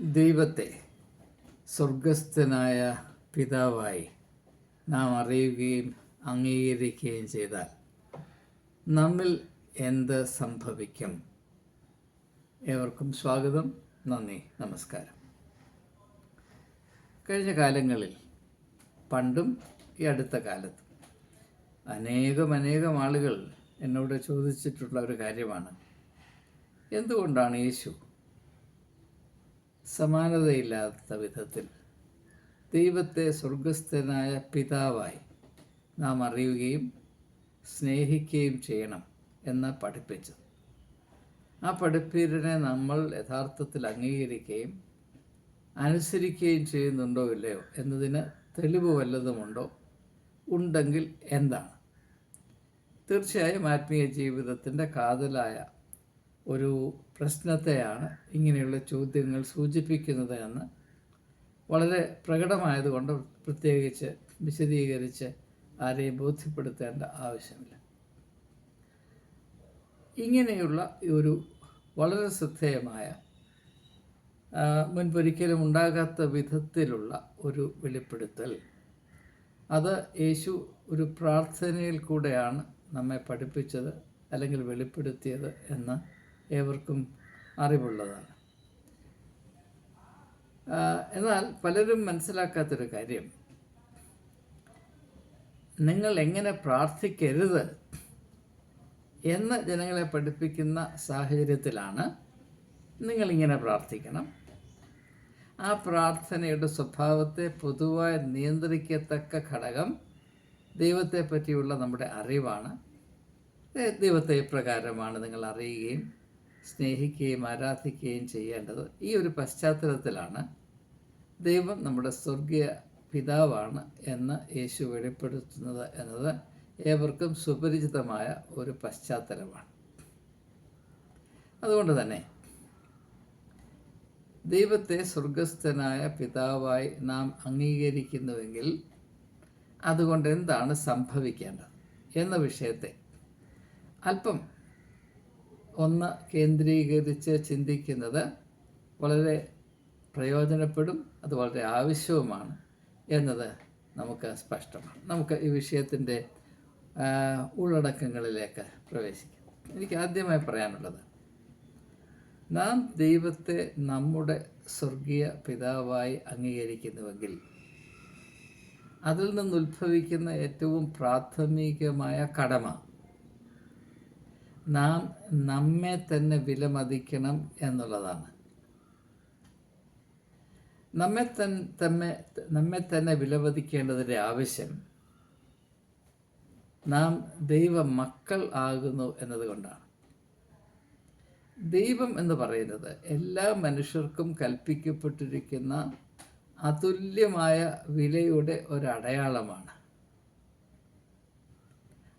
ദൈവത്തെ സ്വർഗസ്ഥനായ പിതാവായി നാം അറിയുകയും അംഗീകരിക്കുകയും ചെയ്താൽ നമ്മിൽ എന്ത് സംഭവിക്കും? ഏവർക്കും സ്വാഗതം. നന്ദി. നമസ്കാരം. കഴിഞ്ഞ കാലങ്ങളിൽ പണ്ടും ഈ അടുത്ത കാലത്തും അനേകം അനേകം ആളുകൾ എന്നോട് ചോദിച്ചിട്ടുള്ള ഒരു കാര്യമാണ്. എന്തുകൊണ്ടാണ് യേശു സമാനതയില്ലാത്ത വിധത്തിൽ ദൈവത്തെ സ്വർഗസ്ഥനായ പിതാവായി നാം അറിയുകയും സ്നേഹിക്കുകയും ചെയ്യണം എന്ന് പഠിപ്പിച്ചത് ആ പഠിപ്പീരനെ നമ്മൾ യഥാർത്ഥത്തിൽ അംഗീകരിക്കുകയും അനുസരിക്കുകയും ചെയ്യുന്നുണ്ടോ ഇല്ലയോ എന്നതിന് തെളിവ് വല്ലതുമുണ്ടോ? ഉണ്ടെങ്കിൽ എന്താണ്? തീർച്ചയായും ആത്മീയ ജീവിതത്തിന്റെ കാതലായ ഒരു പ്രശ്നത്തെയാണ് ഇങ്ങനെയുള്ള ചോദ്യങ്ങൾ സൂചിപ്പിക്കുന്നത് എന്ന് വളരെ പ്രകടമായതുകൊണ്ട് പ്രത്യേകിച്ച് വിശദീകരിച്ച് ആരെയും ബോധ്യപ്പെടുത്തേണ്ട ആവശ്യമില്ല. ഇങ്ങനെയുള്ള ഒരു വളരെ ശ്രദ്ധേയമായ മുൻപൊരിക്കലും ഉണ്ടാകാത്ത വിധത്തിലുള്ള ഒരു വെളിപ്പെടുത്തൽ. അത് യേശു ഒരു പ്രാർത്ഥനയിൽ കൂടെയാണ് നമ്മെ പഠിപ്പിച്ചത് അല്ലെങ്കിൽ വെളിപ്പെടുത്തിയത് എന്ന് ഏവർക്കും അറിവുള്ളതാണ്. എന്നാൽ പലരും മനസ്സിലാക്കാത്തൊരു കാര്യം. നിങ്ങൾ എങ്ങനെ പ്രാർത്ഥിക്കരുത് എന്ന് ജനങ്ങളെ പഠിപ്പിക്കുന്ന സാഹചര്യത്തിലാണ് നിങ്ങളിങ്ങനെ പ്രാർത്ഥിക്കണം. ആ പ്രാർത്ഥനയുടെ സ്വഭാവത്തെ പൊതുവായി നിയന്ത്രിക്കത്തക്ക ഘടകം ദൈവത്തെ പറ്റിയുള്ള നമ്മുടെ അറിവാണ്. ദൈവത്തെ ഇപ്രകാരമാണ് നിങ്ങൾ അറിയുകയും സ്നേഹിക്കുകയും ആരാധിക്കുകയും ചെയ്യേണ്ടത് ഈ ഒരു പശ്ചാത്തലത്തിലാണ് ദൈവം നമ്മുടെ സ്വർഗീയ പിതാവാണ് എന്ന് യേശു വെളിപ്പെടുത്തുന്നത് എന്നത് ഏവർക്കും സുപരിചിതമായ ഒരു പശ്ചാത്തലമാണ്. അതുകൊണ്ട് തന്നെ ദൈവത്തെ സ്വർഗസ്ഥനായ പിതാവായി നാം അംഗീകരിക്കുന്നുവെങ്കിൽ അതുകൊണ്ട് എന്താണ് സംഭവിക്കേണ്ടത് എന്ന വിഷയത്തെ അല്പം ഒന്ന് കേന്ദ്രീകരിച്ച് ചിന്തിക്കുന്നത് വളരെ പ്രയോജനപ്പെടും അത് വളരെ ആവശ്യവുമാണ് എന്നത് നമുക്ക് സ്പഷ്ടമാണ്. നമുക്ക് ഈ വിഷയത്തിന്റെ ഉള്ളടക്കങ്ങളിലേക്ക് പ്രവേശിക്കാം. എനിക്ക് ആദ്യമായി പറയാനുള്ളത് നാം ദൈവത്തെ നമ്മുടെ സ്വർഗീയ പിതാവായി അംഗീകരിക്കുന്നുവെങ്കിൽ അതിൽ നിന്ന് ഉത്ഭവിക്കുന്ന ഏറ്റവും പ്രാഥമികമായ കടമ നാം നമ്മെ തന്നെ വിലമതിക്കണം എന്നുള്ളതാണ്. നമ്മെ തന്നെ നമ്മെ തന്നെ വിലമതിക്കേണ്ടതിന്റെ ആവശ്യം നാം ദൈവ മക്കൾ ആകുന്നു എന്നതുകൊണ്ടാണ്. ദൈവം എന്ന് പറയുന്നത് എല്ലാ മനുഷ്യർക്കും കൽപ്പിക്കപ്പെട്ടിരിക്കുന്ന അതുല്യമായ വിലയുടെ ഒരടയാളമാണ്.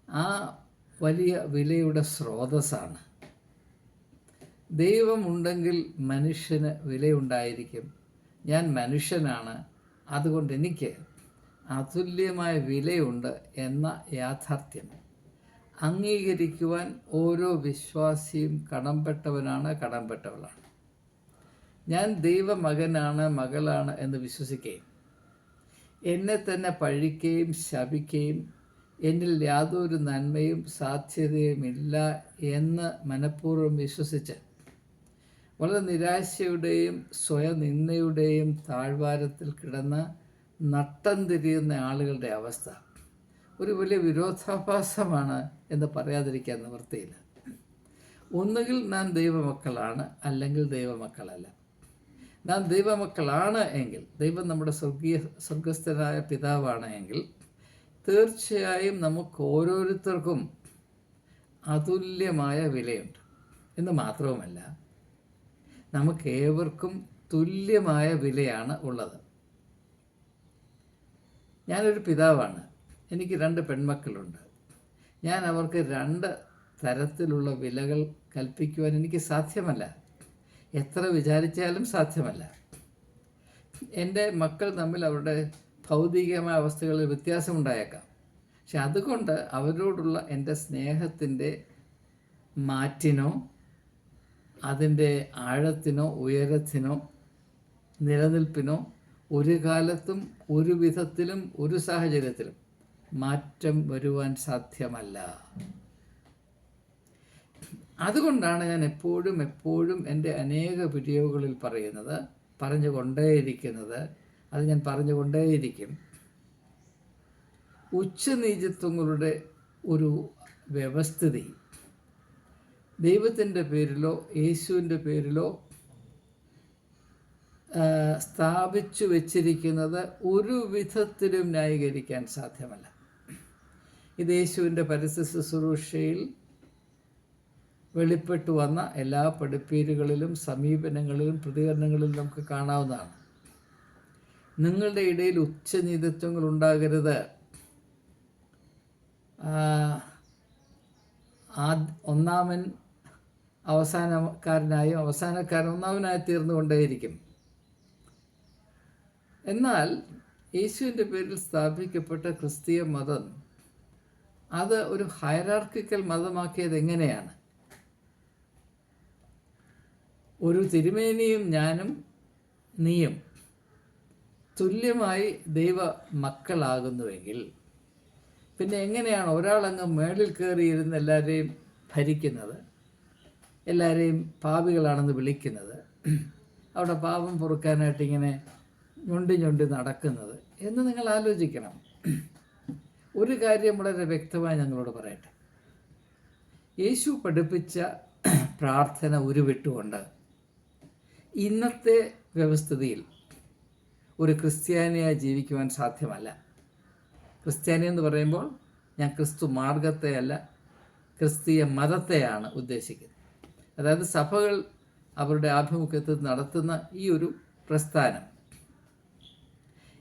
ആ വലിയ വിലയുടെ സ്രോതസ്സാണ്. ദൈവമുണ്ടെങ്കിൽ മനുഷ്യന് വിലയുണ്ടായിരിക്കും. ഞാൻ മനുഷ്യനാണ് അതുകൊണ്ട് എനിക്ക് അതുല്യമായ വിലയുണ്ട് എന്ന യാഥാർത്ഥ്യം. അംഗീകരിക്കുവാൻ ഓരോ വിശ്വാസിയും കടംപെട്ടവനാണ് കടംപെട്ടവളാണ്. ഞാൻ ദൈവമകനാണ് മകളാണ് എന്ന് വിശ്വസിക്കുകയും എന്നെ തന്നെ പഴിക്കുകയും ശപിക്കുകയും എന്നിൽ യാതൊരു നന്മയും സാധ്യതയുമില്ല എന്ന് മനഃപൂർവം വിശ്വസിച്ച് വളരെ നിരാശയുടെയും സ്വയനിന്ദയുടെയും താഴ്വാരത്തിൽ കിടന്ന് നട്ടം തിരിയുന്ന ആളുകളുടെ അവസ്ഥ. ഒരു വലിയ വിരോധാഭാസമാണ് എന്ന് പറയാതിരിക്കാൻ നിവൃത്തിയില്ല. ഒന്നുകിൽ നാം ദൈവമക്കളാണ് അല്ലെങ്കിൽ ദൈവമക്കളല്ല. നാം ദൈവമക്കളാണ് എങ്കിൽ ദൈവം നമ്മുടെ സ്വർഗീയ സ്വർഗസ്ഥനായ പിതാവാണ് എങ്കിൽ തീർച്ചയായും നമുക്ക് ഓരോരുത്തർക്കും അതുല്യമായ വിലയുണ്ട്. എന്ന് മാത്രവുമല്ല നമുക്ക് ഏവർക്കും തുല്യമായ വിലയാണ് ഉള്ളത്. ഞാനൊരു പിതാവാണ്. എനിക്ക് രണ്ട് പെൺമക്കളുണ്ട്. ഞാൻ അവർക്ക് രണ്ട് തരത്തിലുള്ള വിലകൾ കൽപ്പിക്കുവാൻ എനിക്ക് സാധ്യമല്ല. എത്ര വിചാരിച്ചാലും സാധ്യമല്ല. എന്റെ മക്കൾ തമ്മിൽ അവരുടെ ഭൗതികമായ അവസ്ഥകളിൽ വ്യത്യാസമുണ്ടായേക്കാം. പക്ഷെ അതുകൊണ്ട് അവരോടുള്ള എന്റെ സ്നേഹത്തിന്റെ മാറ്റിനോ അതിന്റെ ആഴത്തിനോ ഉയരത്തിനോ നിലനിൽപ്പിനോ ഒരു കാലത്തും ഒരു വിധത്തിലും ഒരു സാഹചര്യത്തിലും മാറ്റം വരുവാൻ സാധ്യമല്ല. അതുകൊണ്ടാണ് ഞാൻ എപ്പോഴും എപ്പോഴും എന്റെ അനേക വീഡിയോകളിൽ പറയുന്നത് പറഞ്ഞുകൊണ്ടേയിരിക്കുന്നത് അത് ഞാൻ പറഞ്ഞുകൊണ്ടേയിരിക്കും. ഉച്ചനീചത്വങ്ങളുടെ ഒരു വ്യവസ്ഥിതി. ദൈവത്തിന്റെ പേരിലോ യേശുവിന്റെ പേരിലോ സ്ഥാപിച്ചു വച്ചിരിക്കുന്നത് ഒരു വിധത്തിലും ന്യായീകരിക്കാൻ സാധ്യമല്ല. ഇത് യേശുവിന്റെ പരസ്യ ശുശ്രൂഷയിൽ വെളിപ്പെട്ടു വന്ന എല്ലാ പഠിപ്പീരുകളിലും സമീപനങ്ങളിലും പ്രതികരണങ്ങളിലും നമുക്ക് കാണാവുന്നതാണ്. നിങ്ങളുടെ ഇടയിൽ ഉച്ചനീതത്വങ്ങൾ ഉണ്ടാകരുത് ഒന്നാമൻ അവസാനക്കാരനായും അവസാനക്കാരൻ ഒന്നാമനായി തീർന്നുകൊണ്ടേയിരിക്കും. എന്നാൽ യേശുവിന്റെ പേരിൽ സ്ഥാപിക്കപ്പെട്ട ക്രിസ്തീയ മതം അത് ഒരു ഹയറാർക്കിക്കൽ മതമാക്കിയത് എങ്ങനെയാണ്? ഒരു തിരുമേനിയും ഞാനും നീയും തുല്യമായി ദൈവ മക്കളാകുന്നുവെങ്കിൽ പിന്നെ എങ്ങനെയാണ് ഒരാളങ്ങ് മേളിൽ കയറിയിരുന്ന് എല്ലാവരെയും ഭരിക്കുന്നത്? എല്ലാവരെയും പാപികളാണെന്ന് വിളിക്കുന്നത്? അവിടെ പാപം പൊറുക്കാനായിട്ട് ഇങ്ങനെ ഞൊണ്ടി ഞൊണ്ടി നടക്കുന്നത് എന്ന് നിങ്ങൾ ആലോചിക്കണം. ഒരു കാര്യം വളരെ വ്യക്തമായി ഞങ്ങളോട് പറയട്ടെ. യേശു പഠിപ്പിച്ച പ്രാർത്ഥന ഉരുവിട്ടുകൊണ്ട് ഇന്നത്തെ വ്യവസ്ഥിതിയിൽ ഒരു ക്രിസ്ത്യാനിയായി ജീവിക്കുവാൻ സാധ്യമല്ല. ക്രിസ്ത്യാനി എന്ന് പറയുമ്പോൾ ഞാൻ ക്രിസ്തു മാർഗത്തെയല്ല ക്രിസ്തീയ മതത്തെയാണ് ഉദ്ദേശിക്കുന്നത്. അതായത് സഭകൾ അവരുടെ ആഭിമുഖ്യത്തിൽ നടത്തുന്ന ഈ ഒരു പ്രസ്ഥാനം.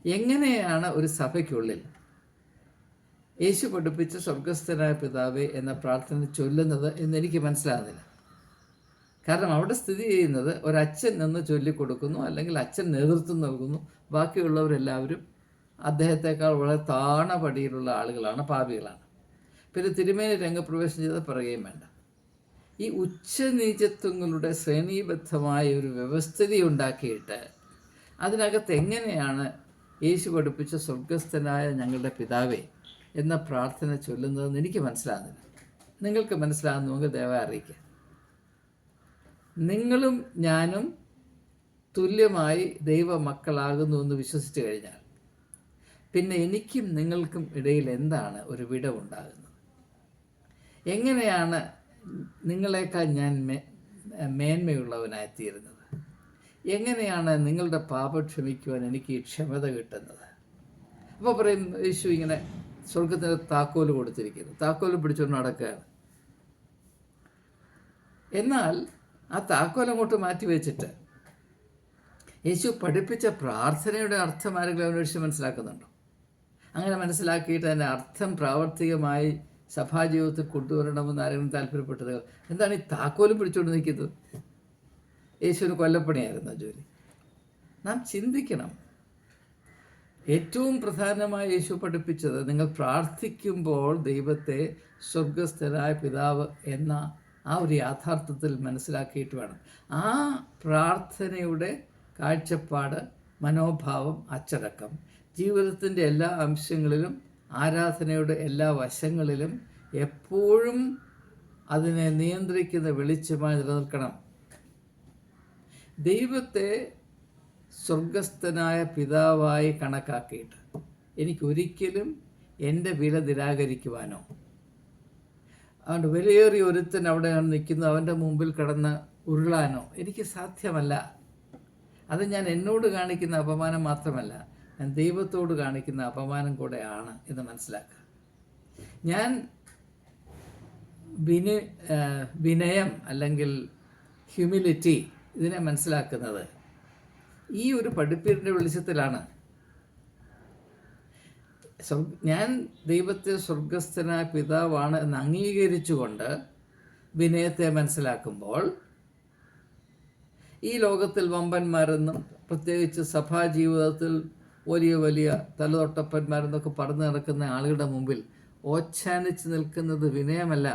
എങ്ങനെയാണ് ഒരു സഭയ്ക്കുള്ളിൽ യേശു പഠിപ്പിച്ച സ്വർഗസ്ഥനായ പിതാവേ എന്ന പ്രാർത്ഥന ചൊല്ലുന്നത് എന്നെനിക്ക് മനസ്സിലാകുന്നില്ല. കാരണം അവിടെ സ്ഥിതി ചെയ്യുന്നത് ഒരച്ഛൻ നിന്ന് ചൊല്ലിക്കൊടുക്കുന്നു അല്ലെങ്കിൽ അച്ഛൻ നേതൃത്വം നൽകുന്നു. ബാക്കിയുള്ളവരെല്ലാവരും അദ്ദേഹത്തെക്കാൾ വളരെ താണ പടിയിലുള്ള ആളുകളാണ് പാപികളാണ്. പിന്നെ തിരുമേനി രംഗപ്രവേശം ചെയ്ത് പറയുകയും വേണ്ട. ഈ ഉച്ചനീചത്വങ്ങളുടെ ശ്രേണീബദ്ധമായ ഒരു വ്യവസ്ഥിതി ഉണ്ടാക്കിയിട്ട് അതിനകത്ത് എങ്ങനെയാണ് യേശു പഠിപ്പിച്ച സ്വർഗസ്ഥനായ ഞങ്ങളുടെ പിതാവേ എന്ന പ്രാർത്ഥന ചൊല്ലുന്നതെന്ന് എനിക്ക് മനസ്സിലാകുന്നില്ല. നിങ്ങൾക്ക് മനസ്സിലാകുന്നുവെങ്കിൽ ദയവായി അറിയിക്കുക. നിങ്ങളും ഞാനും തുല്യമായി ദൈവ മക്കളാകുന്നു എന്ന് വിശ്വസിച്ച് കഴിഞ്ഞാൽ പിന്നെ എനിക്കും നിങ്ങൾക്കും ഇടയിൽ എന്താണ് ഒരു വിടവുണ്ടാകുന്നത്? എങ്ങനെയാണ് നിങ്ങളെക്കാൾ ഞാൻ മേന്മയുള്ളവനായിത്തീരുന്നത്? എങ്ങനെയാണ് നിങ്ങളുടെ പാപം ക്ഷമിക്കുവാൻ എനിക്ക് ക്ഷമത കിട്ടുന്നത്? അപ്പോൾ പറയും യേശു ഇങ്ങനെ സ്വർഗത്തിന് താക്കോൽ കൊടുത്തിരിക്കുന്നു. താക്കോൽ പിടിച്ചുകൊണ്ട് നടക്കുകയാണ്. എന്നാൽ ആ താക്കോൽ അങ്ങോട്ട് മാറ്റി വെച്ചിട്ട്. യേശു പഠിപ്പിച്ച പ്രാർത്ഥനയുടെ അർത്ഥം ആരെങ്കിലും അന്വേഷിച്ച് മനസ്സിലാക്കുന്നുണ്ടോ? അങ്ങനെ മനസ്സിലാക്കിയിട്ട് അതിന്റെ അർത്ഥം പ്രാവർത്തികമായി സഭാജീവിതത്തിൽ കൊണ്ടുവരണമെന്ന് ആരെങ്കിലും താല്പര്യപ്പെട്ടത്? എന്താണ് ഈ താക്കോലും പിടിച്ചുകൊണ്ട് നിൽക്കുന്നത്? യേശുവിന് കൊല്ലപ്പണിയായിരുന്നു ജോലി. നാം ചിന്തിക്കണം. ഏറ്റവും പ്രധാനമായി യേശു പഠിപ്പിച്ചത് നിങ്ങൾ പ്രാർത്ഥിക്കുമ്പോൾ ദൈവത്തെ സ്വർഗസ്ഥരായ പിതാവ് എന്ന ആ ഒരു യാഥാർത്ഥ്യത്തിൽ മനസ്സിലാക്കിയിട്ട് വേണം. ആ പ്രാർത്ഥനയുടെ കാഴ്ചപ്പാട് മനോഭാവം അച്ചടക്കം ജീവിതത്തിന്റെ എല്ലാ അംശങ്ങളിലും ആരാധനയുടെ എല്ലാ വശങ്ങളിലും എപ്പോഴും അതിനെ നിയന്ത്രിക്കുന്ന വെളിച്ചമായി നിലനിൽക്കണം. ദൈവത്തെ സ്വർഗസ്ഥനായ പിതാവായി കണക്കാക്കിയിട്ട് എനിക്കൊരിക്കലും എന്റെ വില നിരാകരിക്കുവാനോ അതുകൊണ്ട് വിലയേറിയ ഒരുത്തൻ അവിടെ നിൽക്കുന്നു അവന്റെ മുമ്പിൽ കിടന്ന് ഉരുളാനോ. എനിക്ക് സാധ്യമല്ല. അത് ഞാൻ എന്നോട് കാണിക്കുന്ന അപമാനം മാത്രമല്ല. ഞാൻ ദൈവത്തോട് കാണിക്കുന്ന അപമാനം കൂടെയാണ് എന്ന് മനസ്സിലാക്കുക. ഞാൻ വിന വിനയം അല്ലെങ്കിൽ ഹ്യൂമിലിറ്റി ഇതിനെ മനസ്സിലാക്കുന്നത്. ഈ ഒരു പഠിപ്പീരിന്റെ വെളിച്ചത്തിലാണ് ഞാൻ ദൈവത്തെ സ്വർഗസ്ഥനായ പിതാവാണ് എന്ന് അംഗീകരിച്ചുകൊണ്ട് വിനയത്തെ മനസ്സിലാക്കുമ്പോൾ ഈ ലോകത്തിൽ വമ്പന്മാരെന്നും പ്രത്യേകിച്ച് സഭാ ജീവിതത്തിൽ വലിയ വലിയ തലതൊട്ടപ്പന്മാരെന്നൊക്കെ പറഞ്ഞു നടക്കുന്ന ആളുകളുടെ മുമ്പിൽ ഓച്ഛാനിച്ച് നിൽക്കുന്നത് വിനയമല്ല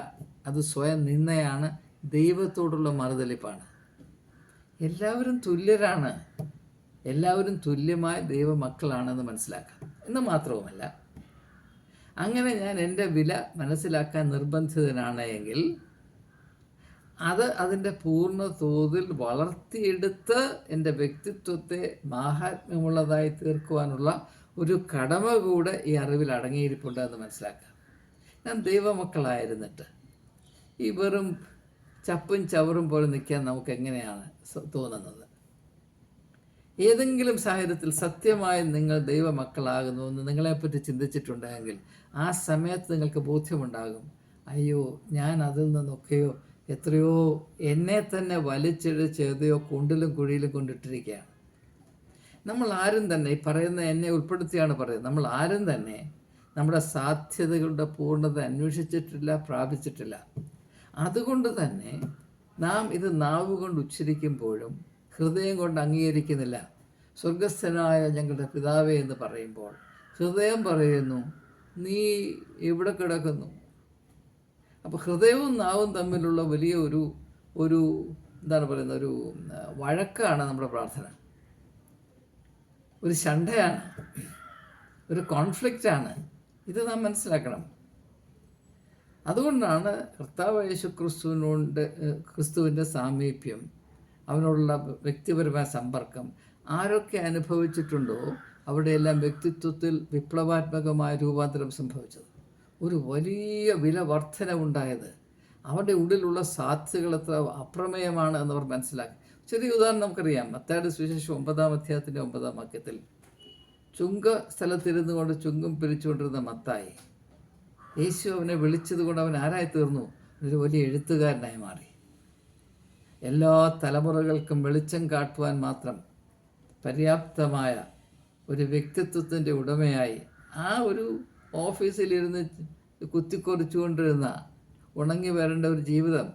അത് സ്വയം നിന്നയാണ് ദൈവത്തോടുള്ള മറുതലിപ്പാണ്. എല്ലാവരും തുല്യരാണ്. എല്ലാവരും തുല്യമായ ദൈവമക്കളാണെന്ന് മനസ്സിലാക്കാം എന്ന് മാത്രവുമല്ല അങ്ങനെ ഞാൻ എന്റെ വില മനസ്സിലാക്കാൻ നിർബന്ധിതനാണ് എങ്കിൽ അത് അതിന്റെ പൂർണ തോതിൽ വളർത്തിയെടുത്ത് എന്റെ വ്യക്തിത്വത്തെ മാഹാത്മ്യമുള്ളതായി തീർക്കുവാനുള്ള ഒരു കടമ കൂടെ ഈ അറിവിൽ അടങ്ങിയിരിപ്പുണ്ട് എന്ന് മനസ്സിലാക്കാം ഞാൻ ദൈവമക്കളായിരുന്നിട്ട് ഈ വെറും ചപ്പും ചവറും പോലെ നിൽക്കാൻ നമുക്ക് എങ്ങനെയാണ് തോന്നുന്നത്? ഏതെങ്കിലും സാഹചര്യത്തിൽ സത്യമായി നിങ്ങൾ ദൈവമക്കളാകുന്നു എന്ന് നിങ്ങളെപ്പറ്റി ചിന്തിച്ചിട്ടുണ്ടെങ്കിൽ ആ സമയത്ത് നിങ്ങൾക്ക് ബോധ്യമുണ്ടാകും. അയ്യോ ഞാൻ അതിൽ നിന്നൊക്കെയോ എത്രയോ എന്നെ തന്നെ വലിച്ചിഴച്ച് ഏതയോ കുണ്ടിലും കുഴിയിലും കൊണ്ടിട്ടിരിക്കുകയാണ്. നമ്മൾ ആരും തന്നെ ഈ പറയുന്ന എന്നെ ഉൾപ്പെടുത്തിയാണ് പറയുന്നത്. നമ്മൾ ആരും തന്നെ നമ്മുടെ സാധ്യതകളുടെ പൂർണത അന്വേഷിച്ചിട്ടില്ല പ്രാപിച്ചിട്ടില്ല. അതുകൊണ്ട് തന്നെ നാം ഇത് നാവുകൊണ്ട് ഉച്ചരിക്കുമ്പോഴും ഹൃദയം കൊണ്ട് അംഗീകരിക്കുന്നില്ല. സ്വർഗസ്ഥനായ ഞങ്ങളുടെ പിതാവേ എന്ന് പറയുമ്പോൾ ഹൃദയം പറയുന്നു നീ എവിടെ കിടക്കുന്നു? അപ്പോൾ ഹൃദയവും നാവും തമ്മിലുള്ള വലിയ ഒരു ഒരു എന്താണ് പറയുന്നത് ഒരു വഴക്കാണ് നമ്മുടെ പ്രാർത്ഥന. ഒരു ശണ്ഠയാണ് ഒരു കോൺഫ്ലിക്റ്റാണ്. ഇത് നാം മനസ്സിലാക്കണം. അതുകൊണ്ടാണ് കർത്താവ് യേശു ക്രിസ്തുവിനോട് ക്രിസ്തുവിന്റെ സാമീപ്യം അവനോടുള്ള വ്യക്തിപരമായ സമ്പർക്കം ആരൊക്കെ അനുഭവിച്ചിട്ടുണ്ടോ അവിടെയെല്ലാം വ്യക്തിത്വത്തിൽ വിപ്ലവാത്മകമായ രൂപാന്തരം സംഭവിച്ചത്. ഒരു വലിയ വില വർധനവുണ്ടായത് അവരുടെ ഉള്ളിലുള്ള സാധ്യതകൾ എത്ര അപ്രമേയമാണ് എന്നവർ മനസ്സിലാക്കി. ചെറിയ ഉദാഹരണം നമുക്കറിയാം. മത്തായുടെ സുവിശേഷം ഒമ്പതാം അധ്യായത്തിന്റെ ഒമ്പതാം വാക്യത്തിൽ ചുങ്ക സ്ഥലത്തിരുന്നു കൊണ്ട് ചുങ്കം പിരിച്ചുകൊണ്ടിരുന്ന മത്തായി യേശു അവനെ വിളിച്ചത് കൊണ്ട് അവൻ ആരായി തീർന്നു ഒരു വലിയ എഴുത്തുകാരനായി മാറി. എല്ലാ തലമുറകൾക്കും വെളിച്ചം കാട്ടുവാൻ മാത്രം പര്യാപ്തമായ ഒരു വ്യക്തിത്വത്തിന്റെ ഉടമയായി ആ ഒരു ഓഫീസിലിരുന്ന് കുത്തിക്കൊറിച്ചുകൊണ്ടിരുന്ന ഉണങ്ങി വരേണ്ട ഒരു ജീവിതം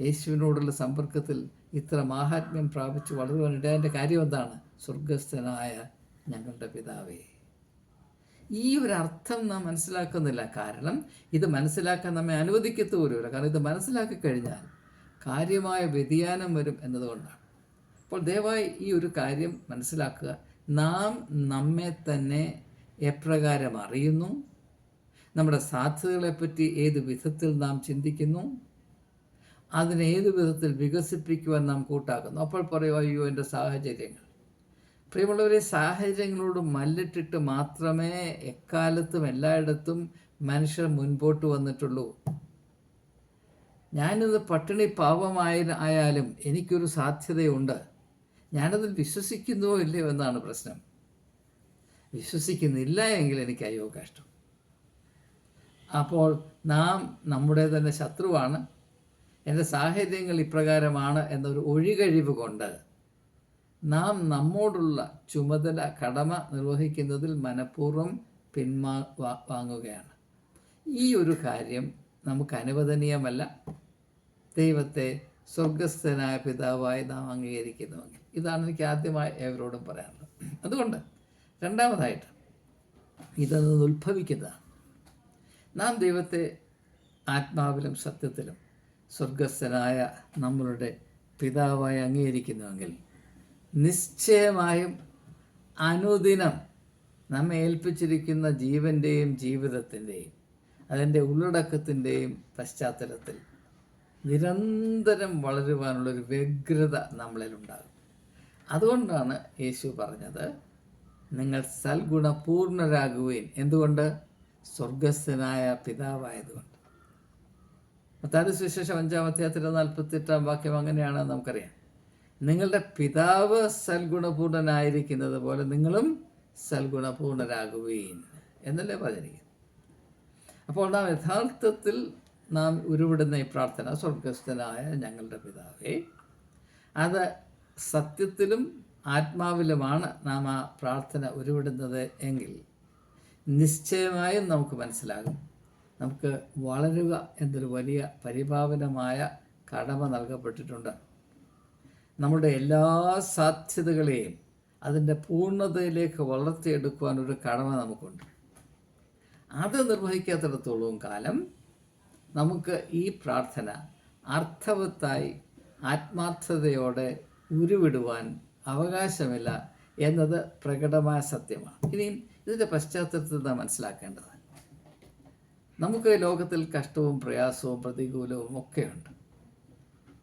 യേശുവിനോടുള്ള സമ്പർക്കത്തിൽ ഇത്ര മാഹാത്മ്യം പ്രാപിച്ച് വളരുവാനിടേന്റെ കാര്യം എന്താണ്? സ്വർഗസ്ഥനായ ഞങ്ങളുടെ പിതാവേ. ഈ ഒരു അർത്ഥം നാം മനസ്സിലാക്കുന്നില്ല. കാരണം ഇത് മനസ്സിലാക്കാൻ നമ്മെ അനുവദിക്കത്തു പോലുമില്ല. കാരണം ഇത് മനസ്സിലാക്കി കഴിഞ്ഞാൽ കാര്യമായ വ്യതിയാനം വരും എന്നതുകൊണ്ടാണ്. അപ്പോൾ ദയവായി ഈ ഒരു കാര്യം മനസ്സിലാക്കുക. നാം നമ്മെ തന്നെ എപ്രകാരം അറിയുന്നു? നമ്മുടെ സാധ്യതകളെപ്പറ്റി ഏത് വിധത്തിൽ നാം ചിന്തിക്കുന്നു? അതിനെ വിധത്തിൽ വികസിപ്പിക്കുവാൻ നാം കൂട്ടാക്കുന്നു? അപ്പോൾ പറയുക അയ്യോ എന്റെ സാഹചര്യങ്ങൾ. പ്രിയമുള്ളവരെ സാഹചര്യങ്ങളോട് മല്ലിട്ടിട്ട് മാത്രമേ എക്കാലത്തും എല്ലായിടത്തും മനുഷ്യർ മുൻപോട്ട് വന്നിട്ടുള്ളൂ. ഞാനിത് പട്ടിണി പാപമായ ആയാലും എനിക്കൊരു സാധ്യതയുണ്ട്. ഞാനതിൽ വിശ്വസിക്കുന്നുവോ ഇല്ലയോ എന്നാണ് പ്രശ്നം. വിശ്വസിക്കുന്നില്ല എങ്കിൽ എനിക്ക് അയ്യോ കഷ്ടം. അപ്പോൾ നാം നമ്മുടെ തന്നെ ശത്രുവാണ്. എന്റെ സാഹചര്യങ്ങൾ ഇപ്രകാരമാണ് എന്നൊരു ഒഴികഴിവ് കൊണ്ട് നാം നമ്മോടുള്ള ചുമതല കടമ നിർവഹിക്കുന്നതിൽ മനഃപൂർവം പിന്മാ വാങ്ങുകയാണ്. ഈ ഒരു കാര്യം നമുക്ക് അനുവദനീയമല്ല ദൈവത്തെ സ്വർഗസ്ഥനായ പിതാവായി നാം അംഗീകരിക്കുന്നുവെങ്കിൽ. ഇതാണ് എനിക്ക് ആദ്യമായി ഏവരോടും പറയാനുള്ളത്. അതുകൊണ്ട് രണ്ടാമതായിട്ട് ഇതെന്ന് ഉത്ഭവിക്കുന്നതാണ്. നാം ദൈവത്തെ ആത്മാവിലും സത്യത്തിലും സ്വർഗസ്ഥനായ നമ്മളുടെ പിതാവായി അംഗീകരിക്കുന്നുവെങ്കിൽ നിശ്ചയമായും അനുദിനം നമ്മെ ഏൽപ്പിച്ചിരിക്കുന്ന ജീവന്റെയും ജീവിതത്തിന്റെയും അതിന്റെ ഉള്ളടക്കത്തിന്റെയും പശ്ചാത്തലത്തിൽ നിരന്തരം വളരുവാനുള്ളൊരു വ്യഗ്രത നമ്മളിലുണ്ടാകും. അതുകൊണ്ടാണ് യേശു പറഞ്ഞത് നിങ്ങൾ സൽഗുണപൂർണരാകുകയും എന്തുകൊണ്ട്? സ്വർഗസ്ഥനായ പിതാവായതുകൊണ്ട്. മത്താരി സുവിശേഷം അഞ്ചാം അധ്യായത്തിന്റെ നാൽപ്പത്തെട്ടാം വാക്യം അങ്ങനെയാണ് നമുക്കറിയാം. നിങ്ങളുടെ പിതാവ് സൽഗുണപൂർണനായിരിക്കുന്നത് പോലെ നിങ്ങളും സൽഗുണപൂർണരാകുകയും എന്നല്ലേ പറഞ്ഞിരിക്കുന്നത്. അപ്പോൾ നാം യഥാർത്ഥത്തിൽ നാം ഉരുവിടുന്ന ഈ പ്രാർത്ഥന സ്വർഗസ്ഥനായ ഞങ്ങളുടെ പിതാവേ അത് സത്യത്തിലും ആത്മാവിലുമാണ് നാം ആ പ്രാർത്ഥന ഉരുവിടുന്നത് എങ്കിൽ നിശ്ചയമായും നമുക്ക് മനസ്സിലാകും. നമുക്ക് വളരുക എന്നൊരു വലിയ പരിപാവനമായ കടമ നൽകപ്പെട്ടിട്ടുണ്ട്. നമ്മുടെ എല്ലാ സാധ്യതകളെയും അതിന്റെ പൂർണതയിലേക്ക് വളർത്തിയെടുക്കുവാൻ ഒരു കടമ നമുക്കുണ്ട്. അത് നിർവഹിക്കാത്തിടത്തോളം കാലം നമുക്ക് ഈ പ്രാർത്ഥന അർത്ഥവത്തായി ആത്മാർത്ഥതയോടെ ഉരുവിടുവാൻ അവകാശമില്ല എന്നത് പ്രകടമായ സത്യമാണ്. ഇനിയും ഇതിന്റെ പശ്ചാത്തലത്തിൽ നാം മനസ്സിലാക്കേണ്ടത് നമുക്ക് ലോകത്തിൽ കഷ്ടവും പ്രയാസവും പ്രതികൂലവും ഒക്കെയുണ്ട്.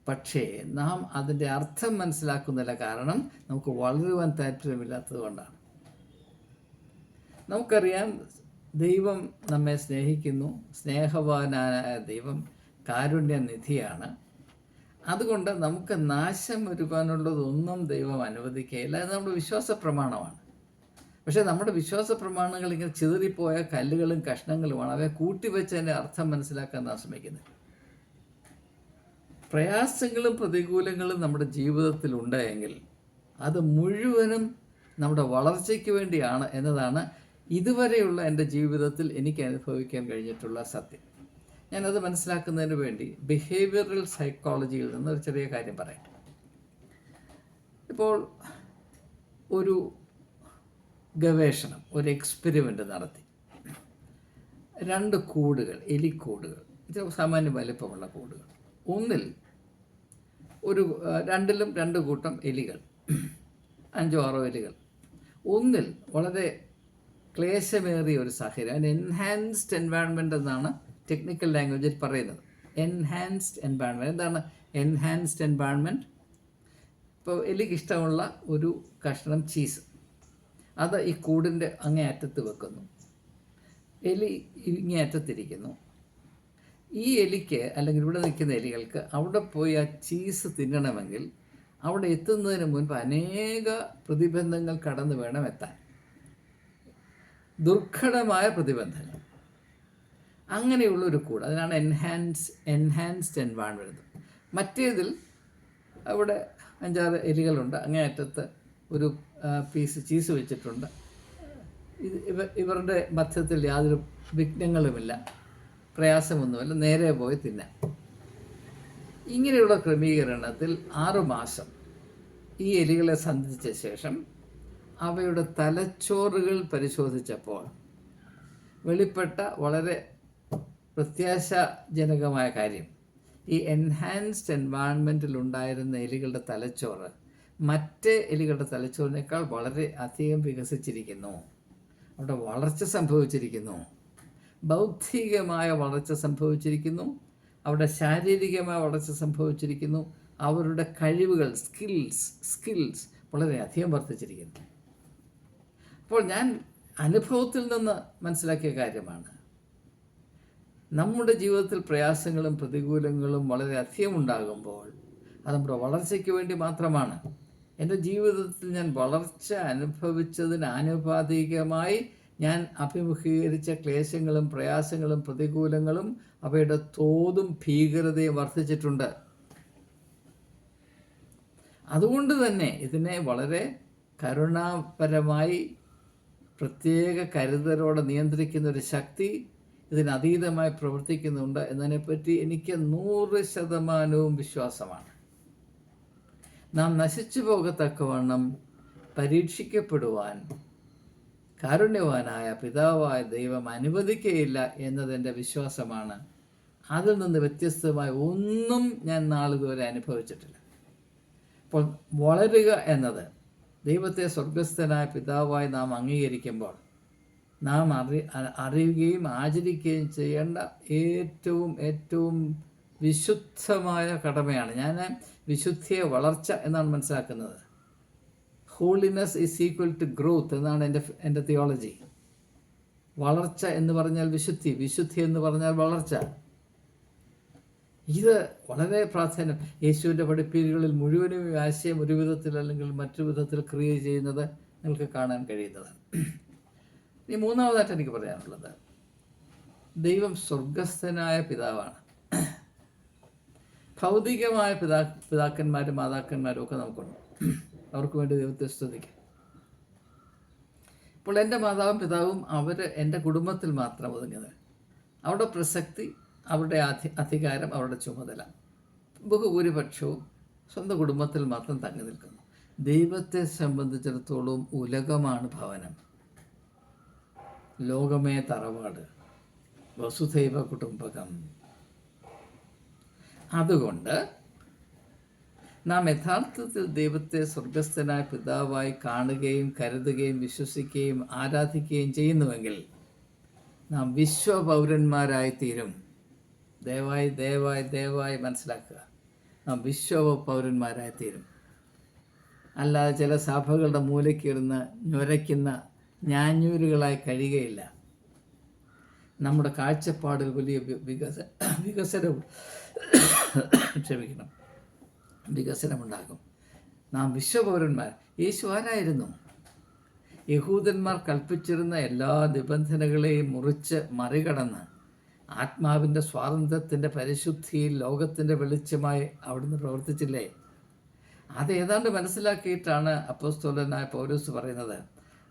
പക്ഷേ നാം അതിന്റെ അർത്ഥം മനസ്സിലാക്കുന്നില്ല കാരണം നമുക്ക് വളരുവാൻ താല്പര്യമില്ലാത്തത് കൊണ്ടാണ്. നമുക്കറിയാം ദൈവം നമ്മെ സ്നേഹിക്കുന്നു. സ്നേഹവാനായ ദൈവം കാരുണ്യനിധിയാണ് അതുകൊണ്ട് നമുക്ക് നാശം വരുവാനുള്ളതൊന്നും ദൈവം അനുവദിക്കുകയില്ല. അത് നമ്മുടെ വിശ്വാസ പ്രമാണമാണ്. പക്ഷേ നമ്മുടെ വിശ്വാസ പ്രമാണങ്ങൾ ഇങ്ങനെ ചിതറിപ്പോയ കല്ലുകളും കഷ്ണങ്ങളുമാണ്. അവയെ കൂട്ടിവെച്ചതിന്റെ അർത്ഥം മനസ്സിലാക്കാൻ നാം ശ്രമിക്കുന്നത്. പ്രയാസങ്ങളും പ്രതികൂലങ്ങളും നമ്മുടെ ജീവിതത്തിൽ ഉണ്ടെങ്കിൽ അത് മുഴുവനും നമ്മുടെ വളർച്ചയ്ക്ക് വേണ്ടിയാണ് എന്നതാണ് ഇതുവരെയുള്ള എന്റെ ജീവിതത്തിൽ എനിക്ക് അനുഭവിക്കാൻ കഴിഞ്ഞിട്ടുള്ള സത്യം. ഞാനത് മനസ്സിലാക്കുന്നതിന് വേണ്ടി ബിഹേവിയറൽ സൈക്കോളജിയിൽ നിന്ന് ഒരു ചെറിയ കാര്യം പറയാം. ഇപ്പോൾ ഒരു ഗവേഷണം ഒരു എക്സ്പെരിമെന്റ് നടത്തി. രണ്ട് കൂടുകൾ എലിക്കൂടുകൾ ഇത് സാമാന്യ വലിപ്പമുള്ള കൂടുകൾ. ഒന്നിൽ ഒരു രണ്ടിലും രണ്ട് കൂട്ടം എലികൾ അഞ്ചോ ആറോ എലികൾ. ഒന്നിൽ വളരെ ക്ലേശമേറിയ ഒരു സാഹചര്യം. എൻഹാൻസ്ഡ് എൻവയൺമെന്റ് എന്നാണ് ടെക്നിക്കൽ ലാംഗ്വേജിൽ പറയുന്നത്. എൻഹാൻസ്ഡ് എൻവയൺമെന്റ് എന്താണ് എൻഹാൻസ്ഡ് എൻവയൺമെന്റ് ഇപ്പോൾ എലിക്ക് ഇഷ്ടമുള്ള ഒരു കഷ്ണം ചീസ് അത് ഈ കൂടിന്റെ അങ്ങേ അറ്റത്ത് വെക്കുന്നു. എലി ഇങ്ങേ അറ്റത്തിരിക്കുന്നു ഈ എലിക്ക് അല്ലെങ്കിൽ ഇവിടെ നിൽക്കുന്ന എലികൾക്ക് അവിടെ പോയി ആ ചീസ് തിന്നണമെങ്കിൽ അവിടെ എത്തുന്നതിന് മുൻപ് അനേക പ്രതിബന്ധങ്ങൾ കടന്നു വേണം എത്താൻ. ദുർഘടമായ പ്രതിബന്ധങ്ങൾ. അങ്ങനെയുള്ള ഒരു കൂട് അതിനാണ് എൻഹാൻസ് എൻഹാൻസ്ഡ് എൻവയൺമെന്റ് മറ്റേതിൽ അവിടെ അഞ്ചാറ് എലികളുണ്ട് അങ്ങേ അറ്റത്ത് ഒരു പീസ് ചീസ് വെച്ചിട്ടുണ്ട്. ഇത് ഇവ ഇവരുടെ മധ്യത്തിൽ യാതൊരു വിഘ്നങ്ങളുമില്ല പ്രയാസമൊന്നുമില്ല നേരെ പോയി തിന്നാം. ഇങ്ങനെയുള്ള ക്രമീകരണത്തിൽ ആറുമാസം ഈ എലികളെ സന്ധിച്ച ശേഷം അവയുടെ തലച്ചോറുകൾ പരിശോധിച്ചപ്പോൾ വെളിപ്പെട്ട വളരെ പ്രത്യാശാജനകമായ കാര്യം ഈ എൻഹാൻസ്ഡ് എൻവയൺമെന്റിൽ ഉണ്ടായിരുന്ന എലികളുടെ തലച്ചോറ് മറ്റ് എലികളുടെ തലച്ചോറിനേക്കാൾ വളരെ അധികം വികസിച്ചിരിക്കുന്നു. അവിടെ വളർച്ച സംഭവിച്ചിരിക്കുന്നു. ബൗദ്ധികമായ വളർച്ച സംഭവിച്ചിരിക്കുന്നു. അവിടെ ശാരീരികമായ വളർച്ച സംഭവിച്ചിരിക്കുന്നു. അവരുടെ കഴിവുകൾ സ്കിൽസ് സ്കിൽസ് വളരെയധികം വർദ്ധിച്ചിരിക്കുന്നു. അപ്പോൾ ഞാൻ അനുഭവത്തിൽ നിന്ന് മനസ്സിലാക്കിയ കാര്യമാണ്. നമ്മുടെ ജീവിതത്തിൽ പ്രയാസങ്ങളും പ്രതികൂലങ്ങളും വളരെയധികം ഉണ്ടാകുമ്പോൾ അത് നമ്മുടെ വളർച്ചയ്ക്ക് വേണ്ടി മാത്രമാണ്. എന്റെ ജീവിതത്തിൽ ഞാൻ വളർച്ച അനുഭവിച്ചതിന് ആനുപാതികമായി ഞാൻ അഭിമുഖീകരിച്ച ക്ലേശങ്ങളും പ്രയാസങ്ങളും പ്രതികൂലങ്ങളും അവയുടെ തോതും ഭീകരതയും വർദ്ധിച്ചിട്ടുണ്ട്. അതുകൊണ്ട് തന്നെ ഇതിനെ വളരെ കരുണാപരമായി പ്രത്യേക കരുതലോടെ നിയന്ത്രിക്കുന്ന ഒരു ശക്തി ഇതിനതീതമായി പ്രവർത്തിക്കുന്നുണ്ട് എന്നതിനെപ്പറ്റി എനിക്ക് നൂറ് ശതമാനവും വിശ്വാസമാണ്. നാം നശിച്ചു പോകത്തക്കവണ്ണം പരീക്ഷിക്കപ്പെടുവാൻ കാരുണ്യവാനായ പിതാവായ ദൈവം അനുവദിക്കുകയില്ല എന്നതെന്റെ വിശ്വാസമാണ്. അതിൽ നിന്ന് വ്യത്യസ്തമായ ഒന്നും ഞാൻ നാളിതുവരെ അനുഭവിച്ചിട്ടില്ല. അപ്പോൾ വളരുക എന്നത് ദൈവത്തെ സ്വർഗസ്ഥനായ പിതാവായി നാം അംഗീകരിക്കുമ്പോൾ നാം അറി അറിയുകയും ആചരിക്കുകയും ചെയ്യേണ്ട ഏറ്റവും ഏറ്റവും വിശുദ്ധമായ കടമയാണ്. ഞാൻ വിശുദ്ധിയെ വളർച്ച എന്നാണ് മനസ്സിലാക്കുന്നത്. Holiness is equal to growth എന്നാണ് എന്റെ എന്റെ തിയോളജി വളർച്ച എന്ന് പറഞ്ഞാൽ വിശുദ്ധി. വിശുദ്ധി എന്ന് പറഞ്ഞാൽ വളർച്ച. ഇത് വളരെ പ്രാധാന്യം യേശുവിന്റെ പഠിപ്പീരുകളിൽ മുഴുവനും ഈ ആശയം ഒരു വിധത്തിൽ അല്ലെങ്കിൽ മറ്റു വിധത്തിൽ ക്രിയ ചെയ്യുന്നത് നിങ്ങൾക്ക് കാണാൻ കഴിയുന്നത് ഇനി മൂന്നാമതായിട്ട് എനിക്ക് പറയാനുള്ളത്. ദൈവം സ്വർഗസ്ഥനായ പിതാവാണ്. ഭൗതികമായ പിതാ പിതാക്കന്മാരും മാതാക്കന്മാരും ഒക്കെ നമുക്കുണ്ട്. അവർക്ക് വേണ്ടി ദൈവത്തെ സ്തുതിക്കാം. ഇപ്പോൾ എന്റെ മാതാവും പിതാവും അവർ എന്റെ കുടുംബത്തിൽ മാത്രം ഒതുങ്ങിയത് അവരുടെ പ്രസക്തി അവരുടെ അധി അധികാരം അവരുടെ ചുമതല. ബഹുഭൂരിപക്ഷവും സ്വന്തം കുടുംബത്തിൽ മാത്രം തങ്ങി നിൽക്കുന്നു. ദൈവത്തെ സംബന്ധിച്ചിടത്തോളം ഉലകമാണ് ഭവനം. ലോകമേ തറവാട് വസുധൈവ കുടുംബകം. അതുകൊണ്ട് നാം യഥാർത്ഥത്തിൽ ദൈവത്തെ സ്വർഗസ്ഥനായ പിതാവായി കാണുകയും കരുതുകയും വിശ്വസിക്കുകയും ആരാധിക്കുകയും ചെയ്യുന്നുവെങ്കിൽ നാം വിശ്വപൗരന്മാരായി തീരും ദയവായി ദയവായി ദയവായി മനസ്സിലാക്കുക. നാം വിശ്വ പൗരന്മാരായി തീരും അല്ലാതെ ചില സഭകളുടെ മൂലയ്ക്കിരുന്ന് ഞൊരയ്ക്കുന്ന ഞാഞ്ഞൂരുകളായി കഴിയുകയില്ല. നമ്മുടെ കാഴ്ചപ്പാടിൽ വലിയ വികസ വികസനം ക്ഷമിക്കണം. വികസനമുണ്ടാകും. നാം വിശ്വപൗരന്മാർ. യേശു ആരായിരുന്നു? യഹൂദന്മാർ കൽപ്പിച്ചിരുന്ന എല്ലാ നിബന്ധനകളെയും മുറിച്ച് മറികടന്ന് ആത്മാവിന്റെ സ്വാതന്ത്ര്യത്തിന്റെ പരിശുദ്ധിയിൽ ലോകത്തിന്റെ വെളിച്ചമായി അവിടുന്ന് പ്രവർത്തിച്ചില്ലേ? അത് ഏതാണ്ട് മനസ്സിലാക്കിയിട്ടാണ് അപ്പോസ്തോലനായ പൗരൂസ് പറയുന്നത്.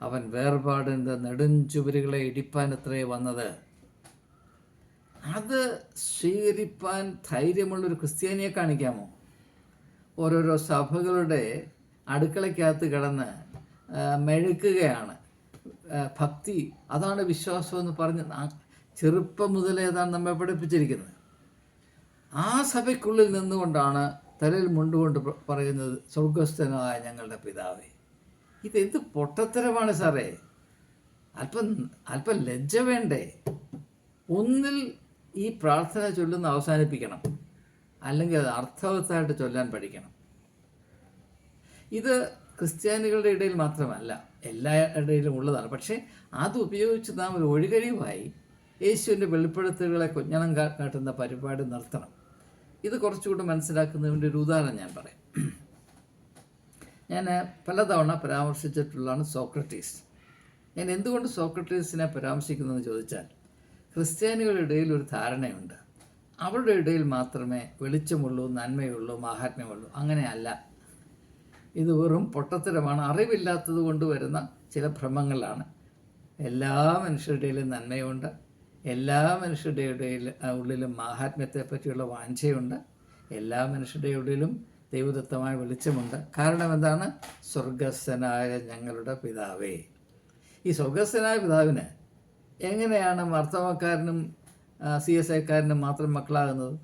അവൻ വേർപാടിന്റെ നെടുഞ്ചുവരുകളെ എത്രയേ വന്നത്. അത് സ്വീകരിപ്പാൻ ധൈര്യമുള്ളൊരു ക്രിസ്ത്യാനിയെ കാണിക്കാമോ? ഓരോരോ സഭകളുടെ അടുക്കളയ്ക്കകത്ത് കിടന്ന് മെഴുക്കുകയാണ്. ഭക്തി അതാണ് വിശ്വാസം എന്ന് പറഞ്ഞ് ചെറുപ്പം മുതലേ അതാണ് നമ്മെ പഠിപ്പിച്ചിരിക്കുന്നത്. ആ സഭയ്ക്കുള്ളിൽ നിന്നുകൊണ്ടാണ് തലയിൽ മുണ്ടുകൊണ്ട് പറയുന്നത് സ്വർഗസ്ഥനായ ഞങ്ങളുടെ പിതാവേ. ഇതെന്ത് പൊട്ടത്തരമാണ് സാറേ. അല്പം അല്പം ലജ്ജ വേണ്ടേ. ഒന്നിൽ ഈ പ്രാർത്ഥന ചൊല്ലുന്ന അവസാനിപ്പിക്കണം. അല്ലെങ്കിൽ അത് അർത്ഥവത്തായിട്ട് ചൊല്ലാൻ പഠിക്കണം. ഇത് ക്രിസ്ത്യാനികളുടെ ഇടയിൽ മാത്രമല്ല എല്ലാ ഇടയിലും ഉള്ളതാണ്. പക്ഷേ അത് ഉപയോഗിച്ച് നാം ഒരു ഒഴികഴിവായി യേശുവിന്റെ വെളിപ്പെടുത്തലുകളെ കുഞ്ഞണം കാട്ടുന്ന പരിപാടി നിർത്തണം. ഇത് കുറച്ചുകൂടി മനസ്സിലാക്കുന്നതിന്റെ ഒരു ഉദാഹരണം ഞാൻ പറയാം. ഞാൻ പലതവണ പരാമർശിച്ചിട്ടുള്ളതാണ് സോക്രട്ടീസ്. ഞാൻ എന്തുകൊണ്ട് സോക്രട്ടീസിനെ പരാമർശിക്കുന്നതെന്ന് ചോദിച്ചാൽ ക്രിസ്ത്യാനികളുടെ ഇടയിൽ ഒരു ധാരണയുണ്ട്. അവരുടെ ഇടയിൽ മാത്രമേ വെളിച്ചമുള്ളൂ നന്മയുള്ളൂ മാഹാത്മ്യമുള്ളൂ. അങ്ങനെയല്ല ഇത് വെറും പൊട്ടത്തരമാണ്. അറിവില്ലാത്തത് കൊണ്ട് വരുന്ന ചില ഭ്രമങ്ങളാണ്. എല്ലാ മനുഷ്യരുടെയിലും നന്മയുണ്ട്. എല്ലാ മനുഷ്യരുടെ ഉള്ളിലും മാഹാത്മ്യത്തെ പറ്റിയുള്ള വാഞ്ചയുണ്ട്. എല്ലാ മനുഷ്യരുടെ ഉള്ളിലും ദൈവദത്തമായ വെളിച്ചമുണ്ട്. കാരണം എന്താണ്? സ്വർഗസ്ഥനായ ഞങ്ങളുടെ പിതാവേ. ഈ സ്വർഗസ്ഥനായ പിതാവിന് എങ്ങനെയാണ് മർത്തവക്കാരനും സി എസ് ഐക്കാരനും മാത്രം മക്കളാകുന്നത്?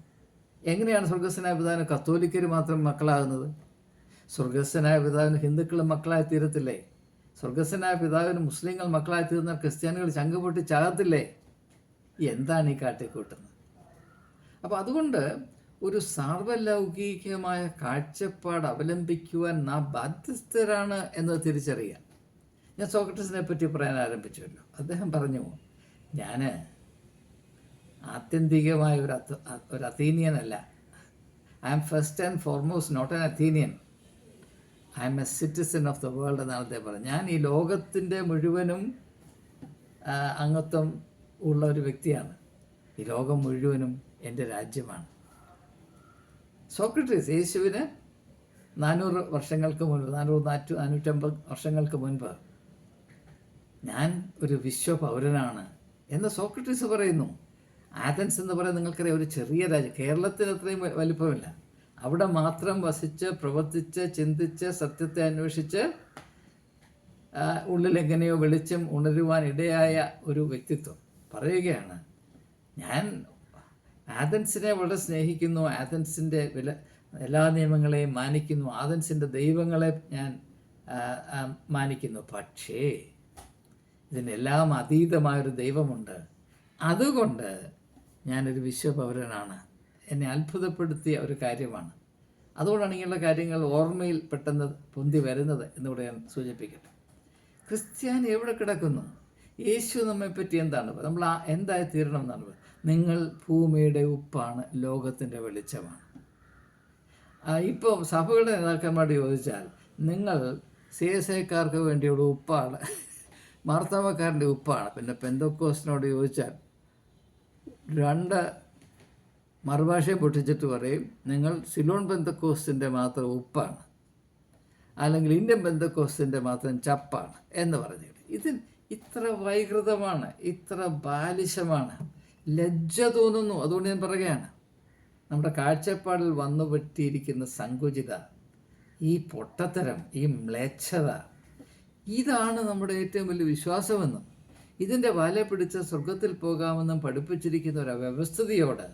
എങ്ങനെയാണ് സ്വർഗസ്ഥനായ പിതാവിന് കത്തോലിക്കർ മാത്രം മക്കളാകുന്നത്? സ്വർഗസ്ഥനായ പിതാവിന് ഹിന്ദുക്കൾ മക്കളായി തീരത്തില്ലേ? സ്വർഗസ്ഥനായ പിതാവിന് മുസ്ലിങ്ങൾ മക്കളായി തീർന്ന ക്രിസ്ത്യാനികൾ ചങ്കുപൊട്ടി ചാകത്തില്ലേ? എന്താണ് ഈ കാട്ടിക്കൂട്ടുന്നത്? അപ്പോൾ അതുകൊണ്ട് ഒരു സാർവലൗകികമായ കാഴ്ചപ്പാട് അവലംബിക്കുവാൻ നാം ബാധ്യസ്ഥരാണ് എന്ന് തിരിച്ചറിയാം ഞാൻ സോക്രട്ടീസിനെ പറ്റി പറയാൻ ആരംഭിച്ചുവല്ലോ. അദ്ദേഹം പറഞ്ഞു ഞാൻ ആത്യന്തികമായ ഒരു ഒരു ഒരു അല്ല I am first and foremost not an Athenian I am a citizen of the world എന്നാണ് അദ്ദേഹം പറഞ്ഞത്. ഞാൻ ഈ ലോകത്തിന്റെ മുഴുവനും അംഗത്വം ഉള്ള ഒരു വ്യക്തിയാണ്. ഈ ലോകം മുഴുവനും എന്റെ രാജ്യമാണ്. സോക്രട്ടീസ് യേശുവിന് നാനൂറ് വർഷങ്ങൾക്ക് മുൻപ് നാനൂറ് നാറ്റു നാനൂറ്റമ്പത് വർഷങ്ങൾക്ക് മുൻപ് ഞാൻ ഒരു വിശ്വ പൗരനാണ് എന്ന് സോക്രട്ടീസ് പറയുന്നു. ആഥൻസ് എന്ന് പറയുന്നത് നിങ്ങൾക്കറിയാം ഒരു ചെറിയ രാജ്യം. കേരളത്തിന് അത്രയും വലിപ്പമില്ല. അവിടെ മാത്രം വസിച്ച് പ്രവർത്തിച്ച് ചിന്തിച്ച് സത്യത്തെ അന്വേഷിച്ച് ഉള്ളിൽ എങ്ങനെയോ വെളിച്ചം ഉണരുവാൻ ഇടയായ ഒരു വ്യക്തിത്വം. പറയുകയാണ്. ഞാൻ ആഥൻസിനെ വളരെ സ്നേഹിക്കുന്നു. ആഥൻസിന്റെ വില എല്ലാ നിയമങ്ങളെയും മാനിക്കുന്നു. ആഥൻസിന്റെ ദൈവങ്ങളെ ഞാൻ മാനിക്കുന്നു. പക്ഷേ ഇതിനെല്ലാം അതീതമായൊരു ദൈവമുണ്ട്. അതുകൊണ്ട് ഞാനൊരു വിശ്വപൗരനാണ്. എന്നെ അത്ഭുതപ്പെടുത്തിയ ഒരു കാര്യമാണ്. അതുകൊണ്ടാണ് ഇങ്ങനെയുള്ള കാര്യങ്ങൾ ഓർമ്മയിൽ പെട്ടെന്ന് പൊന്തി വരുന്നത് എന്നിവിടെ ഞാൻ സൂചിപ്പിക്കട്ടെ. ക്രിസ്ത്യാനി എവിടെ കിടക്കുന്നു? യേശു നമ്മെപ്പറ്റി എന്താണ്? നമ്മൾ എന്തായി തീരണം എന്നാണ്. നിങ്ങൾ ഭൂമിയുടെ ഉപ്പാണ് ലോകത്തിന്റെ വെളിച്ചമാണ്. ഇപ്പോൾ സഭകളുടെ നേതാക്കന്മാരോട് ചോദിച്ചാൽ നിങ്ങൾ സി എസ് ഐക്കാർക്ക് വേണ്ടിയുള്ള ഉപ്പാണ് മാർത്തവക്കാരന്റെ ഉപ്പാണ്. പിന്നെ പെന്തക്കോസിനോട് ചോദിച്ചാൽ രണ്ട് മറുഭാഷയെ പൊട്ടിച്ചിട്ട് പറയും നിങ്ങൾ സിലോൺ ബന്ധക്കോസിന്റെ മാത്രം ഉപ്പാണ് അല്ലെങ്കിൽ ഇന്ത്യൻ ബന്ധക്കോസിന്റെ മാത്രം ചപ്പാണ് എന്ന് പറഞ്ഞു ഇത് ഇത്ര വൈകൃതമാണ് ഇത്ര ബാലിശമാണ് ലജ്ജ തോന്നുന്നു. അതുകൊണ്ട് ഞാൻ പറയുകയാണ് നമ്മുടെ കാഴ്ചപ്പാടിൽ വന്നു പറ്റിയിരിക്കുന്ന സങ്കുചിത ഈ പൊട്ടത്തരം ഈ മ്ലേച്ഛത ഇതാണ് നമ്മുടെ ഏറ്റവും വലിയ വിശ്വാസമെന്നും ഇതിന്റെ വല പിടിച്ച സ്വർഗത്തിൽ പോകാമെന്നും പഠിപ്പിച്ചിരിക്കുന്ന ഒരു വ്യവസ്ഥിതിയോട്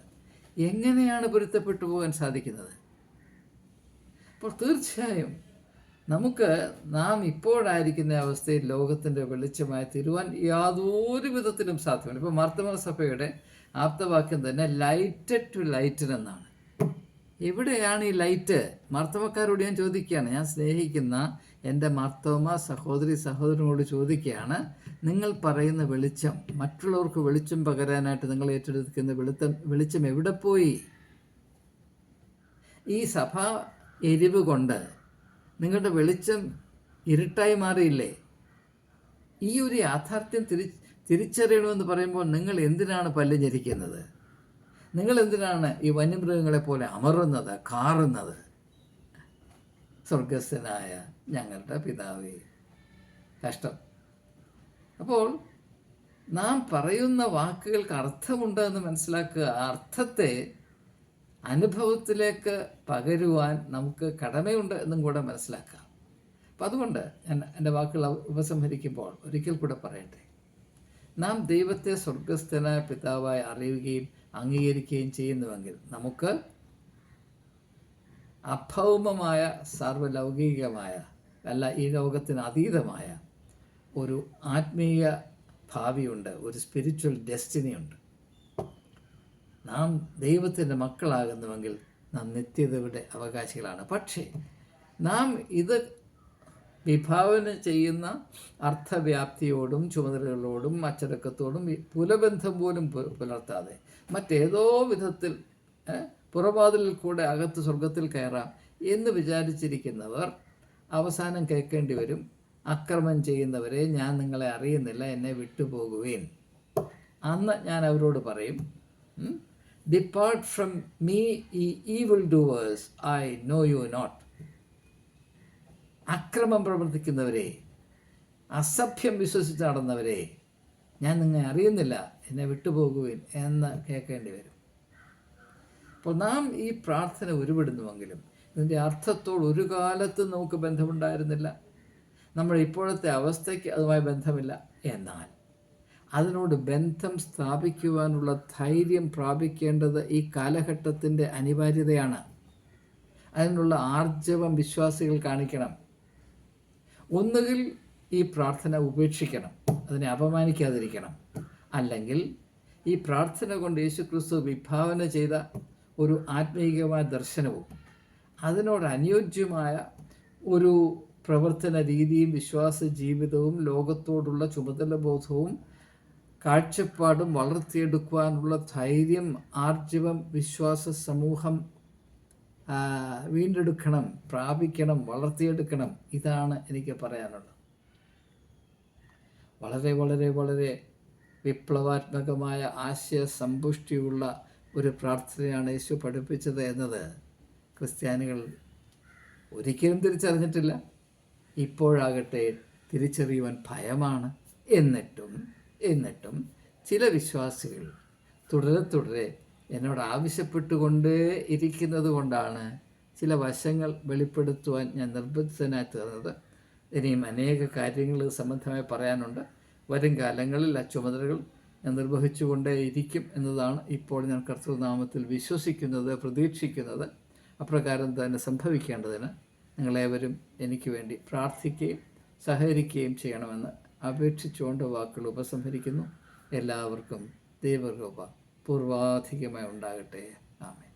എങ്ങനെയാണ് പൊരുത്തപ്പെട്ടു പോകാൻ സാധിക്കുന്നത്? അപ്പോൾ തീർച്ചയായും നമുക്ക് നാം ഇപ്പോഴായിരിക്കുന്ന അവസ്ഥയിൽ ലോകത്തിന്റെ വെളിച്ചമായി തീരുവാൻ യാതൊരു വിധത്തിലും സാധ്യമല്ല. ഇപ്പോൾ മാർത്തമ സഭയുടെ ആപ്തവാക്യം തന്നെ ലൈറ്റ് ടു ലൈറ്റൻ എന്നാണ്. എവിടെയാണ് ഈ ലൈറ്റ്? മാർത്തവക്കാരോട് ഞാൻ ചോദിക്കുകയാണ്. ഞാൻ സ്നേഹിക്കുന്ന എന്റെ മാർത്തവമ സഹോദരി സഹോദരനോട് ചോദിക്കുകയാണ് നിങ്ങൾ പറയുന്ന വെളിച്ചം മറ്റുള്ളവർക്ക് വെളിച്ചം പകരാനായിട്ട് നിങ്ങൾ ഏറ്റെടുക്കുന്ന വെളുത്തം വെളിച്ചം എവിടെ പോയി? ഈ സഭ എരിവ് കൊണ്ട് നിങ്ങളുടെ വെളിച്ചം ഇരുട്ടായി മാറിയില്ലേ? ഈ ഒരു യാഥാർത്ഥ്യം തിരി തിരിച്ചറിയണമെന്ന് പറയുമ്പോൾ നിങ്ങൾ എന്തിനാണ് പല്ല് ഞെരിക്കുന്നത്? നിങ്ങൾ എന്തിനാണ് ഈ വന്യമൃഗങ്ങളെ പോലെ അമറുന്നത് കാറുന്നത്? സ്വർഗസ്ഥനായ ഞങ്ങളുടെ പിതാവേ കഷ്ടം. അപ്പോൾ നാം പറയുന്ന വാക്കുകൾക്ക് അർത്ഥമുണ്ടെന്ന് മനസ്സിലാക്കുക അർത്ഥത്തെ അനുഭവത്തിലേക്ക് പകരുവാൻ നമുക്ക് കടമയുണ്ട് എന്നും കൂടെ മനസ്സിലാക്കാം. അപ്പം അതുകൊണ്ട് ഞാൻ എന്റെ വാക്കുകൾ ഉപസംഹരിക്കുമ്പോൾ ഒരിക്കൽ കൂടെ പറയട്ടെ. നാം ദൈവത്തെ സ്വർഗസ്ഥനായ പിതാവായി അറിയുകയും അംഗീകരിക്കുകയും ചെയ്യുന്നുവെങ്കിൽ നമുക്ക് അഭൗമമായ സർവലൗകികമായ അല്ല ഈ ലോകത്തിന് അതീതമായ ഒരു ആത്മീയ ഭാവിയുണ്ട് ഒരു സ്പിരിച്വൽ ഡെസ്റ്റിനി ഉണ്ട്. നാം ദൈവത്തിന്റെ മക്കളാകുന്നുവെങ്കിൽ നാം നിത്യതയുടെ അവകാശികളാണ്. പക്ഷേ നാം ഇത് വിഭാവന ചെയ്യുന്ന അർത്ഥവ്യാപ്തിയോടും ചുമതലകളോടും അച്ചടക്കത്തോടും പുലബന്ധം പോലും പുലർത്താതെ മറ്റേതോ വിധത്തിൽ പുറവാതിലിൽ കൂടെ അകത്ത് സ്വർഗത്തിൽ കയറാം എന്ന് വിചാരിച്ചിരിക്കുന്നവർ അവസാനം കേൾക്കേണ്ടി വരും. അക്രമം ചെയ്യുന്നവരെ ഞാൻ നിങ്ങളെ അറിയുന്നില്ല എന്നെ വിട്ടുപോകുവേൻ. അന്ന് ഞാൻ അവരോട് പറയും depart from me, ye evildoers, I know you not. അക്രമം പ്രവർത്തിക്കുന്നവരെ അസഭ്യം വിശ്വസിച്ച് നടന്നവരെ ഞാൻ നിങ്ങളെ അറിയുന്നില്ല എന്നെ വിട്ടുപോകുവിൻ എന്ന് കേൾക്കേണ്ടി വരും. അപ്പോൾ നാം ഈ പ്രാർത്ഥന ഉരുവിടുന്നുവെങ്കിലും ഇതിന്റെ അർത്ഥത്തോട് ഒരു കാലത്തും നമുക്ക് ബന്ധമുണ്ടായിരുന്നില്ല. നമ്മുടെ ഇപ്പോഴത്തെ അവസ്ഥയ്ക്ക് അതുമായി ബന്ധമില്ല. എന്നാൽ അതിനോട് ബന്ധം സ്ഥാപിക്കുവാനുള്ള ധൈര്യം പ്രാപിക്കേണ്ടത് ഈ കാലഘട്ടത്തിന്റെ അനിവാര്യതയാണ്. അതിനുള്ള ആർജവം വിശ്വാസികൾ കാണിക്കണം. ഒന്നുകിൽ ഈ പ്രാർത്ഥന ഉപേക്ഷിക്കണം അതിനെ അപമാനിക്കാതിരിക്കണം. അല്ലെങ്കിൽ ഈ പ്രാർത്ഥന കൊണ്ട് യേശുക്രിസ്തു വിഭാവന ചെയ്ത ഒരു ആത്മീയമായ ദർശനവും അതിനോട് അനുയോജ്യമായ ഒരു പ്രവർത്തന രീതിയും വിശ്വാസ ജീവിതവും ലോകത്തോടുള്ള ചുമതലബോധവും കാഴ്ചപ്പാടും വളർത്തിയെടുക്കുവാനുള്ള ധൈര്യം ആർജവം വിശ്വാസ സമൂഹം വീണ്ടെടുക്കണം പ്രാപിക്കണം വളർത്തിയെടുക്കണം. ഇതാണ് എനിക്ക് പറയാനുള്ളത്. വളരെ വളരെ വളരെ വിപ്ലവാത്മകമായ ആശയ സമ്പുഷ്ടിയുള്ള ഒരു പ്രാർത്ഥനയാണ് യേശു പഠിപ്പിച്ചത് എന്നത്. ക്രിസ്ത്യാനികൾ ഒരിക്കലും തിരിച്ചറിഞ്ഞിട്ടില്ല. ഇപ്പോഴാകട്ടെ തിരിച്ചറിയുവാൻ ഭയമാണ്. എന്നിട്ടും എന്നിട്ടും ചില വിശ്വാസികൾ തുടരെ തുടരെ എന്നോട് ആവശ്യപ്പെട്ടുകൊണ്ടേ ഇരിക്കുന്നത് കൊണ്ടാണ് ചില വശങ്ങൾ വെളിപ്പെടുത്തുവാൻ ഞാൻ നിർബന്ധിതനായി തീർന്നത്. ഇനിയും അനേക കാര്യങ്ങൾ സംബന്ധമായി പറയാനുണ്ട്. വരും കാലങ്ങളിൽ ആ ചുമതലകൾ ഞാൻ നിർവഹിച്ചുകൊണ്ടേ ഇരിക്കും എന്നതാണ് ഇപ്പോൾ ഞാൻ കർത്തൃനാമത്തിൽ വിശ്വസിക്കുന്നത് പ്രതീക്ഷിക്കുന്നത്. അപ്രകാരം തന്നെ സംഭവിക്കേണ്ടതിന് നിങ്ങളേവരും എനിക്ക് വേണ്ടി പ്രാർത്ഥിക്കുകയും സഹകരിക്കുകയും ചെയ്യണമെന്ന് അപേക്ഷിച്ചുകൊണ്ട് വാക്കുകൾ ഉപസംഹരിക്കുന്നു. എല്ലാവർക്കും ദൈവകൃപ പൂർവാധികമായി ഉണ്ടാകട്ടെ. ആമേ